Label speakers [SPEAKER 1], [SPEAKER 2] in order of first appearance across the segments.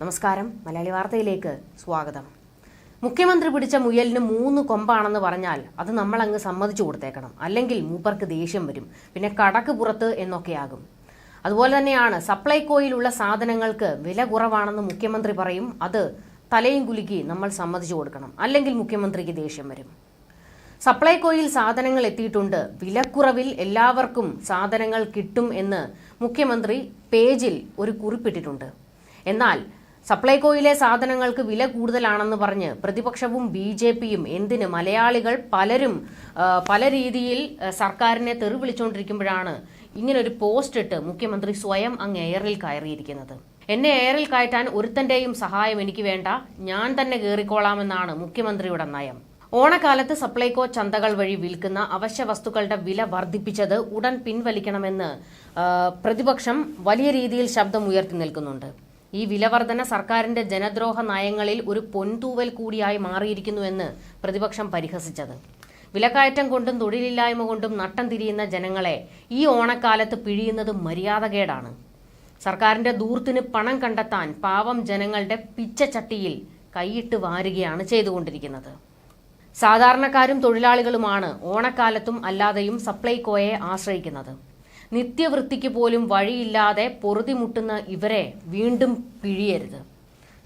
[SPEAKER 1] നമസ്കാരം. മലയാളി വാർത്തയിലേക്ക് സ്വാഗതം. മുഖ്യമന്ത്രി പിടിച്ച മുയലിന് മൂന്ന് കൊമ്പാണെന്ന് പറഞ്ഞാൽ അത് നമ്മൾ അങ്ങ് സമ്മതിച്ചു കൊടുത്തേക്കണം. അല്ലെങ്കിൽ മൂപ്പർക്ക് ദേഷ്യം വരും. പിന്നെ കടക്ക് പുറത്ത് എന്നൊക്കെയാകും. അതുപോലെ തന്നെയാണ് സപ്ലൈകോയിലുള്ള സാധനങ്ങൾക്ക് വില കുറവാണെന്ന് മുഖ്യമന്ത്രി പറയും. അത് തലയും കുലുക്കി നമ്മൾ സമ്മതിച്ചു കൊടുക്കണം. അല്ലെങ്കിൽ മുഖ്യമന്ത്രിക്ക് ദേഷ്യം വരും. സപ്ലൈകോയിൽ സാധനങ്ങൾ എത്തിയിട്ടുണ്ട്. വിലക്കുറവിൽ എല്ലാവർക്കും സാധനങ്ങൾ കിട്ടും എന്ന് മുഖ്യമന്ത്രി പേജിൽ ഒരു കുറിപ്പിട്ടിട്ടുണ്ട്. എന്നാൽ സപ്ലൈകോയിലെ സാധനങ്ങൾക്ക് വില കൂടുതലാണെന്ന് പറഞ്ഞ് പ്രതിപക്ഷവും ബി ജെ പിയും എന്തിന് മലയാളികൾ പലരും പല രീതിയിൽ സർക്കാരിനെ തെറി വിളിച്ചുകൊണ്ടിരിക്കുമ്പോഴാണ് ഇങ്ങനൊരു പോസ്റ്റ് ഇട്ട് മുഖ്യമന്ത്രി സ്വയം അങ്ങ് എയറിൽ കയറിയിരിക്കുന്നത്. എന്നെ എയറിൽ കയറ്റാൻ ഒരുത്തന്റെയും സഹായം എനിക്ക് വേണ്ട ഞാൻ തന്നെ കയറിക്കോളാമെന്നാണ് മുഖ്യമന്ത്രിയുടെ നയം. ഓണക്കാലത്ത് സപ്ലൈകോ ചന്തകൾ വഴി വിൽക്കുന്ന അവശ്യ വസ്തുക്കളുടെ വില വർദ്ധിപ്പിച്ചത് ഉടൻ പിൻവലിക്കണമെന്ന് പ്രതിപക്ഷം വലിയ രീതിയിൽ ശബ്ദം ഉയർത്തി നിൽക്കുന്നുണ്ട്. ഈ വിലവർധന സർക്കാരിന്റെ ജനദ്രോഹ നയങ്ങളിൽ ഒരു പൊൻതൂവൽ കൂടിയായി മാറിയിരിക്കുന്നുവെന്ന് പ്രതിപക്ഷം പരിഹസിച്ചത്. വിലക്കയറ്റം കൊണ്ടും തൊഴിലില്ലായ്മ കൊണ്ടും നട്ടം തിരിയുന്ന ജനങ്ങളെ ഈ ഓണക്കാലത്ത് പിഴിയുന്നത് മര്യാദകേടാണ്. സർക്കാരിന്റെ ദൂർത്തിന് പണം കണ്ടെത്താൻ പാവം ജനങ്ങളുടെ പിച്ചച്ചട്ടിയിൽ കൈയിട്ട് വാരുകയാണ് ചെയ്തുകൊണ്ടിരിക്കുന്നത്. സാധാരണക്കാരും തൊഴിലാളികളുമാണ് ഓണക്കാലത്തും അല്ലാതെയും സപ്ലൈകോയെ ആശ്രയിക്കുന്നത്. നിത്യവൃത്തിക്ക് പോലും വഴിയില്ലാതെ പൊറുതിമുട്ടുന്ന ഇവരെ വീണ്ടും പിഴിയരുത്.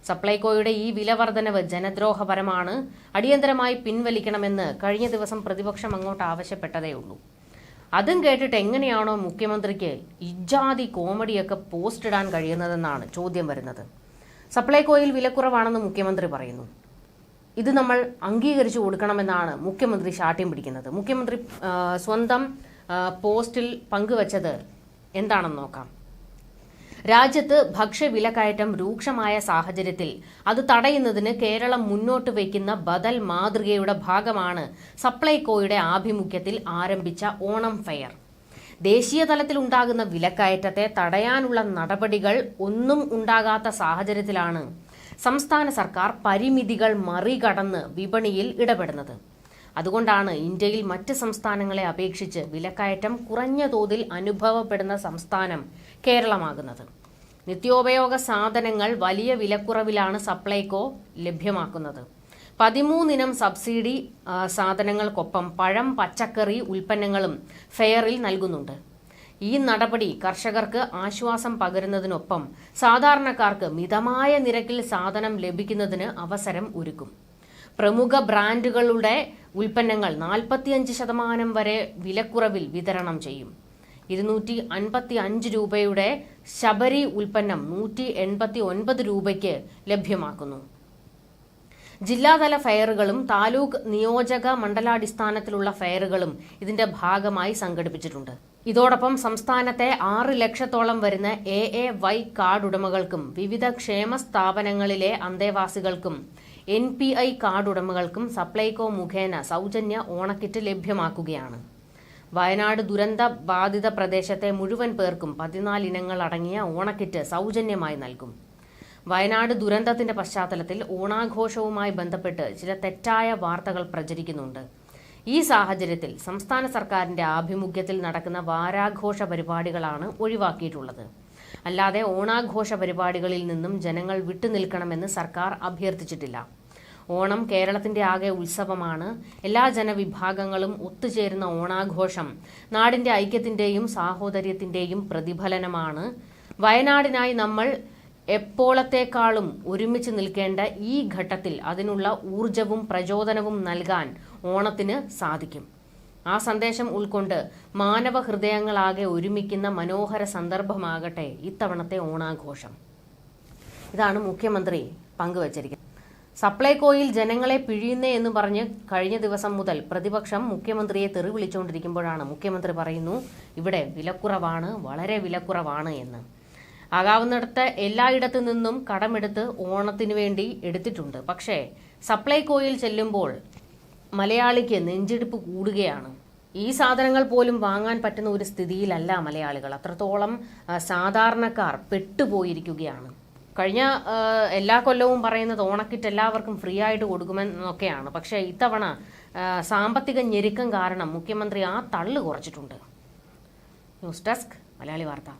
[SPEAKER 1] സപ്ലൈകോയുടെ ഈ വിലവർധനവ് ജനദ്രോഹപരമാണ്. അടിയന്തരമായി പിൻവലിക്കണമെന്ന് കഴിഞ്ഞ ദിവസം പ്രതിപക്ഷം അങ്ങോട്ട് ആവശ്യപ്പെട്ടതേയുള്ളൂ അതും കേട്ടിട്ട് എങ്ങനെയാണോ മുഖ്യമന്ത്രിക്ക് ഇജാതി കോമഡിയൊക്കെ പോസ്റ്റ് ഇടാൻ കഴിയുന്നതെന്നാണ് ചോദ്യം വരുന്നത്. സപ്ലൈകോയിൽ വിലക്കുറവാണെന്ന് മുഖ്യമന്ത്രി പറയുന്നു. ഇത് നമ്മൾ അംഗീകരിച്ചു കൊടുക്കണമെന്നാണ് മുഖ്യമന്ത്രി ശാഠ്യം പിടിക്കുന്നത്. മുഖ്യമന്ത്രി സ്വന്തം പോസ്റ്റിൽ പങ്കുവച്ചത് എന്താണെന്ന് നോക്കാം. രാജ്യത്ത് ഭക്ഷ്യവിലക്കയറ്റം രൂക്ഷമായ സാഹചര്യത്തിൽ അത് തടയുന്നതിന് കേരളം മുന്നോട്ട് വയ്ക്കുന്ന ബദൽ മാതൃകയുടെ ഭാഗമാണ് സപ്ലൈകോയുടെ ആഭിമുഖ്യത്തിൽ ആരംഭിച്ച ഓണം ഫെയർ. ദേശീയ തലത്തിൽ ഉണ്ടാകുന്ന വിലക്കയറ്റത്തെ തടയാനുള്ള നടപടികൾ ഒന്നും ഉണ്ടാകാത്ത സാഹചര്യത്തിലാണ് സംസ്ഥാന സർക്കാർ പരിമിതികൾ മറികടന്ന് വിപണിയിൽ ഇടപെടുന്നത്. അതുകൊണ്ടാണ് ഇന്ത്യയിൽ മറ്റ് സംസ്ഥാനങ്ങളെ അപേക്ഷിച്ച് വിലക്കയറ്റം കുറഞ്ഞ തോതിൽ അനുഭവപ്പെടുന്ന സംസ്ഥാനം കേരളമാകുന്നത്. നിത്യോപയോഗ സാധനങ്ങൾ വലിയ വിലക്കുറവിലാണ് സപ്ലൈകോ ലഭ്യമാക്കുന്നത്. പതിമൂന്നിനം സബ്സിഡി സാധനങ്ങൾക്കൊപ്പം പഴം പച്ചക്കറി ഉൽപ്പന്നങ്ങളും ഫെയറിൽ നൽകുന്നുണ്ട്. ഈ നടപടി കർഷകർക്ക് ആശ്വാസം പകരുന്നതിനൊപ്പം സാധാരണക്കാർക്ക് മിതമായ നിരക്കിൽ സാധനം ലഭിക്കുന്നതിന് അവസരം ഒരുക്കും. പ്രമുഖ ബ്രാൻഡുകളുടെ ഉൽപ്പന്നങ്ങൾ നാൽപ്പത്തിയഞ്ച് ശതമാനം വരെ വിലക്കുറവിൽ വിതരണം ചെയ്യും. ഇരുന്നൂറ്റി അൻപത്തി അഞ്ച് രൂപയുടെ ശബരി ഉൽപ്പന്നം നൂറ്റി എൺപത്തി ഒൻപത് രൂപയ്ക്ക് ലഭ്യമാക്കുന്നു. ജില്ലാതല ഫെയറുകളും താലൂക്ക് നിയോജക മണ്ഡലാടിസ്ഥാനത്തിലുള്ള ഫെയറുകളും ഇതിന്റെ ഭാഗമായി സംഘടിപ്പിച്ചിട്ടുണ്ട്. ഇതോടൊപ്പം സംസ്ഥാനത്തെ ആറ് ലക്ഷത്തോളം വരുന്ന എ എ വൈ കാർഡ് ഉടമകൾക്കും വിവിധ ക്ഷേമ സ്ഥാപനങ്ങളിലെ അന്തേവാസികൾക്കും എൻ പി ഐ കാർഡ് ഉടമകൾക്കും സപ്ലൈകോ മുഖേന സൗജന്യ ഓണക്കിറ്റ് ലഭ്യമാക്കുകയാണ്. വയനാട് ദുരന്ത ബാധിത പ്രദേശത്തെ മുഴുവൻ പേർക്കും പതിനാല് ഇനങ്ങൾ അടങ്ങിയ ഓണക്കിറ്റ് സൗജന്യമായി നൽകും. വയനാട് ദുരന്തത്തിന്റെ പശ്ചാത്തലത്തിൽ ഓണാഘോഷവുമായി ബന്ധപ്പെട്ട് ചില തെറ്റായ വാർത്തകൾ പ്രചരിക്കുന്നുണ്ട്. ഈ സാഹചര്യത്തിൽ സംസ്ഥാന സർക്കാരിന്റെ ആഭിമുഖ്യത്തിൽ നടക്കുന്ന വാരാഘോഷ പരിപാടികളാണ് ഒഴിവാക്കിയിട്ടുള്ളത്. അല്ലാതെ ഓണാഘോഷ പരിപാടികളിൽ നിന്നും ജനങ്ങൾ വിട്ടുനിൽക്കണമെന്ന് സർക്കാർ അഭ്യർത്ഥിച്ചിട്ടില്ല. ഓണം കേരളത്തിന്റെ ആകെ ഉത്സവമാണ്. എല്ലാ ജനവിഭാഗങ്ങളും ഒത്തുചേരുന്ന ഓണാഘോഷം നാടിന്റെ ഐക്യത്തിന്റെയും സാഹോദര്യത്തിന്റെയും പ്രതിഫലനമാണ്. വയനാടിനായി നമ്മൾ എപ്പോഴത്തേക്കാളും ഒരുമിച്ച് നിൽക്കേണ്ട ഈ ഘട്ടത്തിൽ അതിനുള്ള ഊർജവും പ്രചോദനവും നൽകാൻ ഓണത്തിന് സാധിക്കും. ആ സന്ദേശം ഉൾക്കൊണ്ട് മാനവ ഹൃദയങ്ങളാകെ ഒരുമിക്കുന്ന മനോഹര സന്ദർഭമാകട്ടെ ഇത്തവണത്തെ ഓണാഘോഷം. ഇതാണ് മുഖ്യമന്ത്രി പങ്കുവച്ചിരിക്കുന്നത്. സപ്ലൈകോയിൽ ജനങ്ങളെ പിഴിയുന്നേ എന്ന് പറഞ്ഞ് കഴിഞ്ഞ ദിവസം മുതൽ പ്രതിപക്ഷം മുഖ്യമന്ത്രിയെ തെറി വിളിച്ചുകൊണ്ടിരിക്കുമ്പോഴാണ് മുഖ്യമന്ത്രി പറയുന്നു ഇവിടെ വിലക്കുറവാണ് വളരെ വിലക്കുറവാണ് എന്ന്. ആകാവുന്നിടത്ത് എല്ലായിടത്തു നിന്നും കടമെടുത്ത് ഓണത്തിന് വേണ്ടി എടുത്തിട്ടുണ്ട്. പക്ഷേ സപ്ലൈകോയിൽ ചെല്ലുമ്പോൾ മലയാളിക്ക് നെഞ്ചിടിപ്പ് കൂടുകയാണ്. ഈ സാധനങ്ങൾ പോലും വാങ്ങാൻ പറ്റുന്ന ഒരു സ്ഥിതിയിലല്ല മലയാളികൾ. അത്രത്തോളം സാധാരണക്കാർ പെട്ടുപോയിരിക്കുകയാണ്. കഴിഞ്ഞ എല്ലാ കൊല്ലവും പറയുന്നത് ഓണക്കിറ്റ് എല്ലാവർക്കും ഫ്രീ ആയിട്ട് കൊടുക്കുമെന്നൊക്കെയാണ്. പക്ഷേ ഇത്തവണ സാമ്പത്തിക ഞെരുക്കം കാരണം മുഖ്യമന്ത്രി ആ തള്ളു കുറച്ചിട്ടുണ്ട്. ന്യൂസ് ഡെസ്ക് മലയാളി വാർത്ത.